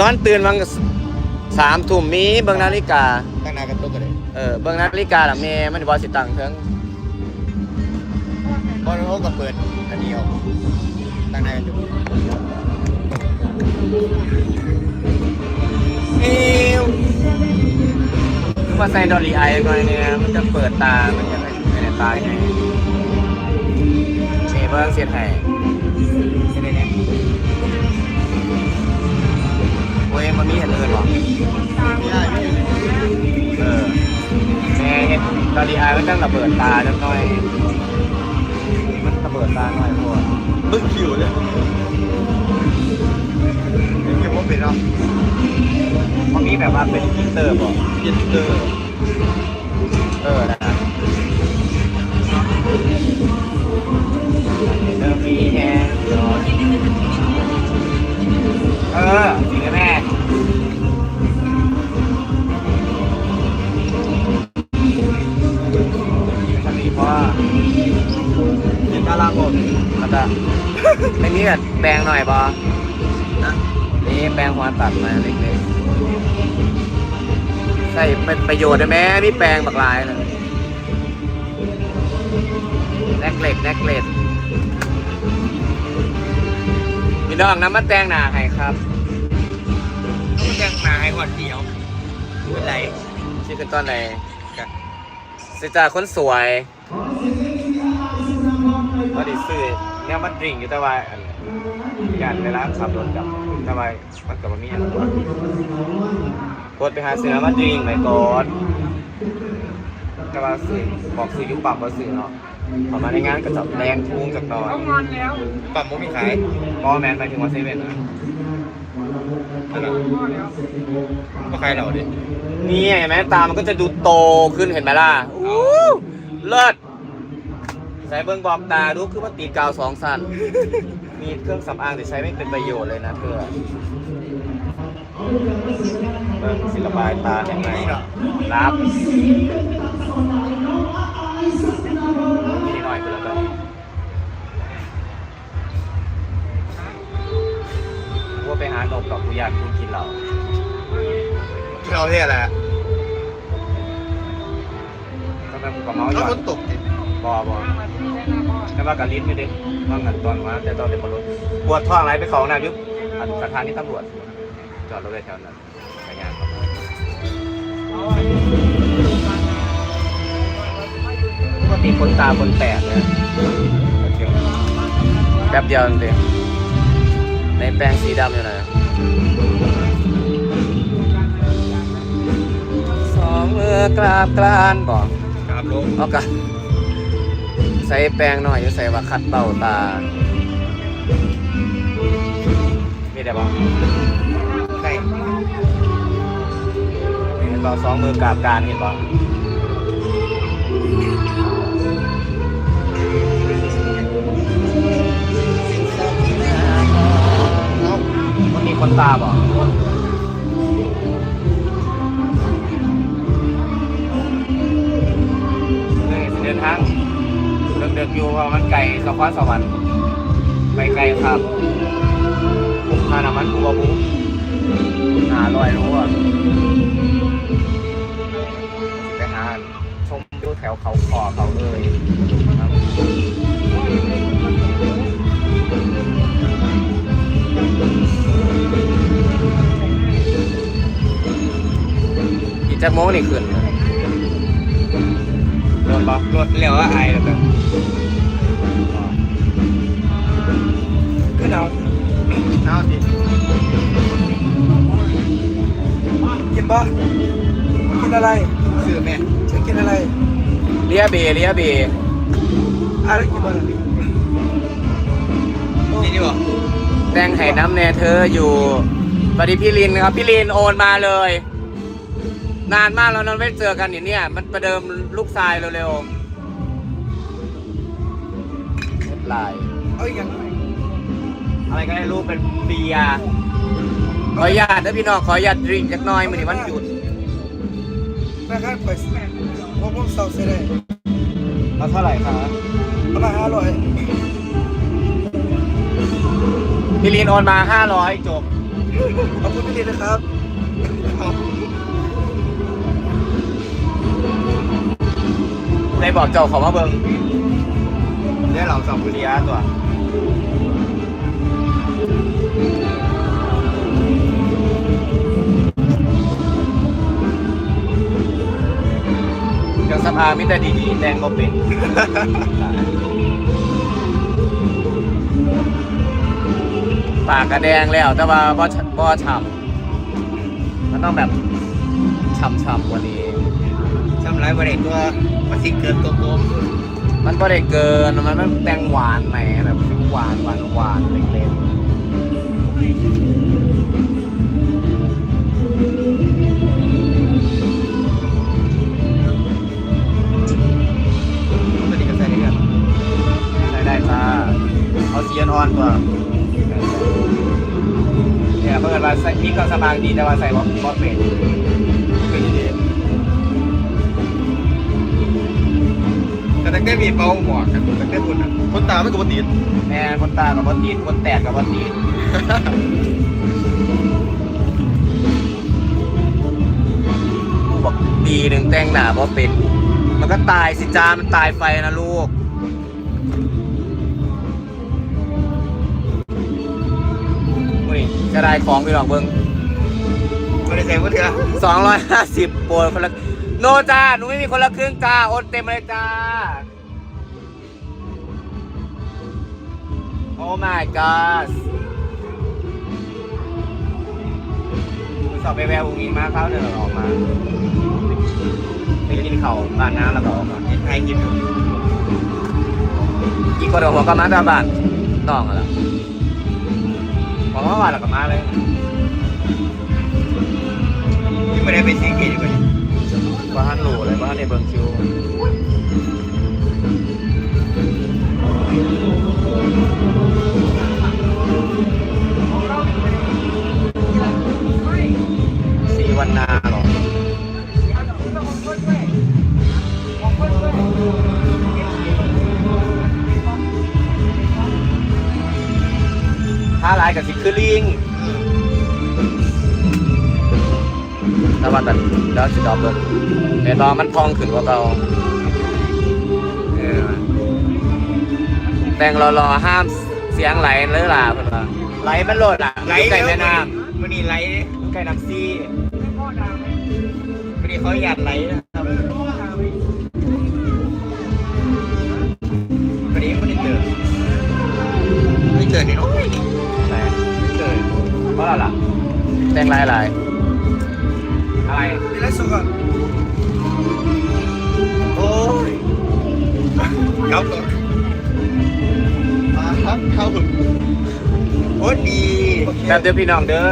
นอนตื่นวังสามทุ่มมีเบิ่งนาฬิกา ตั้งนานกันตัวกันเลยเออเบิ่งนาฬิกาละแม่มันบ่สิตังเถิงบอลเขาก็เปิดอันนี้ออกตั้งนานกันอยู่เอวมาใส่ดอลลี่ไอหน่อยเนี่ยมันจะเปิดตา มันจะไม่ได้ตายไงนี่เบิ่งเสียดให้ใช่ไห มันมีอันอื่นบ่ไม่ได้ไม่ได้เออแม่เฮ็ดดอลลี่ไอมันต้องระเบิดตาจังหน่อยนี่มันระเบิดตาหน่อยพวกบึ้งคิวเลยยังเก็บว่าเป็นเนาะมันมีแบบว่าเป็นพิเตอร์บ่เพียนเตอร์เออนะเริ่มมีแฮงเออ ไม่มีแบบแปลงหน่อยบอนะนี่แปลงหัวตัดมาเล็กๆใส่เป็นประโยชน์ได้ไหมมีแปลงบักลายเลยแนกเล็ดแนกเล็ดพี่น้องน้ำมันแตงหนาให้ครับต้องแจ้งมาให้ก่อนเดียวเป็นไรชื่อกันตอนไหนสิจ่าคนสวยมาดิซื้อ เนี่ยมันดริงอยู่แต่ว่าอันการเวลาขับรถกับแต่ว่ามันกับมันมีอันกดกดไปหาซื้อมันดริงไหมกดแต่ว่าซื้อบอกซื้อยุบปั๊มมาซื้อเนาะพอกมาในงานก็จะแรงทุ่งจากหน่อยปั๊มมุมีขายมอแมนไปถึงว่าเซเว่นนะนั่นแหละก็ขายเราดินี่เห็นไหมตามันก็จะดูโตขึ้นเห็นไหมล่ะอู้เลิศ ใส่เบิ้งบอกตาดูคือว่าตีกาวสองสั้นมีเครื่องสำอางแต่ใช้ไม่เป็นประโยชน์เลยนะเธอเบิ้งศิลปายตาเห็นไหมรับนี่หน่อยคือแล้วกันว่าไปหานกกับผู้ยากคุณกินเราเราเท่อะไรอะากับลิ้นไม่ได้ว่างานตอนมาแต่ตอนเด็กบรรถปวดท้องอะไรไปเขาห้องน้ำอยุบอันสถานีตำรวจ จอดรถได้แถวนั้นไปงานครับปกติคนตาคนแตกเนี่ยแป๊บเดียวจริงๆในแปรงสีดำอยู่นะสองมือกราบกรานบอกครับลงเอากะ ใส่แปรงหน่อยอยู่ใส่ว่าขัดเบ้าตามีได้บ่ใช่เห็นบ่สองมือกราบการเห็นบ่มันมีคนตาบ่นี่ กอยู่เพราะมันไกลสควาสวรรค์ไปไกลครับคุ้มค่าน้ำมันกูบ่บุหาลอยรู้อะไปหาชมดูแถวเขาคอเขาเอ่ยครับอีจักโมงนี่ขึ้นรถบ่รถเร็วว่าไอแล้วกัน ลียเบเลียเบอะไรกินบ้างนี่ดีกว่าแต่งให้น้ำแน่เธออยู่สวัสดีพี่ลินครับ พี่ลินโอนมาเลย นานมากแล้วเราไม่เจอกันอย่างเนี้ยมันประเดิมลูกทรายเร็วๆลายเอาอีกอย่างอะไรก็ได้รูปเป็นเบียร์ขออนุญาตนะพี่น้องขออนุญาตดริงจักหน้อยมือนี้วันหยุดแม่ค้าไปพวกผ มเศร้าเสียเลยเอาเท่าไหร่ครับประมาณห้าร้อยพี่ลินโอนมาห้าร้อยจบ ขอบคุณพี่เดชนะครับได้บอกเจ้าเขามาเบิ่งได้เหล่าสองบุรีอาตัว เครื่องสำอางมิแต่ดีๆแต่งก็เป็น ปากกระแดงแล้วแต่ว่าบ่ฉบ่ฉ่ำมันต้องแบบฉ่ำๆกว่านี้ทำไรประเด็นตัวมันสิเกินตัวโกมมันก็ได้เกิน มันมันแตงหวานไหมแบบหวานหวานหวานเล็กมั อาเซียนอนตัวเนี่ยเพื่อนว่าใส่มีเครื่องสำอางดีแต่ว่าใส่บอสเป็นคือดีแต่ตั้งแต่มีเป้าหมอกกันตั้งแต่คุณอะคนตาไม่กับติดแม่คนตากับบอตีนคนแตกกับบอตีนกูบอกปีหนึ่งแต่งหน้าบอเป็น มันก็ตายสิจ้ามันตายไฟนะลูก จะได้ของพี่น้องเบิ้งไม่ได้ใส่ก็เถอะสองร้อยห้าสิบโปรคนละโนจ้าหนูไม่มีคนละครึ่งจ้าโอนเต็มเลยจ้า โอ้ my god สอบไปแววอุ้งอิงมาเขาเดินออกมาไปกินเขาวบ้านน้ำแล้วก็ออกมากินไทยกินอยู่อีกคนเดียวหัวก็มาตามบ้านต้องอะไรของเมื่อวานเราก็มาเลยที่ไม่ได้ไปสิงเกตอยู่กันบ้านหลูเลยบ้านในเบิงคิวสีวันนาหรอ ถ้าลายกับสิคือลิงถ้าว่าแต่แล้วสิดอกเบิกเห็นบอมันพองขึ้นกว่าเก่าเออแต่งรอๆห้ามเสียงไหลเลยล่ะเพื่อนว่าไหลมันโหลดอะไหลอยู่ใกล้แม่น้วันนี้ไหลำอยู่ใกล้น้ำซี่วันนี้เขาอยากไหลนะครับวันนี้ไม่ได้เจอไม่เจอเนี่ยโอ้ยไหนเจอ เพราะอะไรล่ะ แต่งลายอะไรอะไรพี่ไลฟ์สดก่อนโอ้ยเขาตัวมาครับเข้าถึงโอ้ดีแบบเดียวพี่น้องเด้อ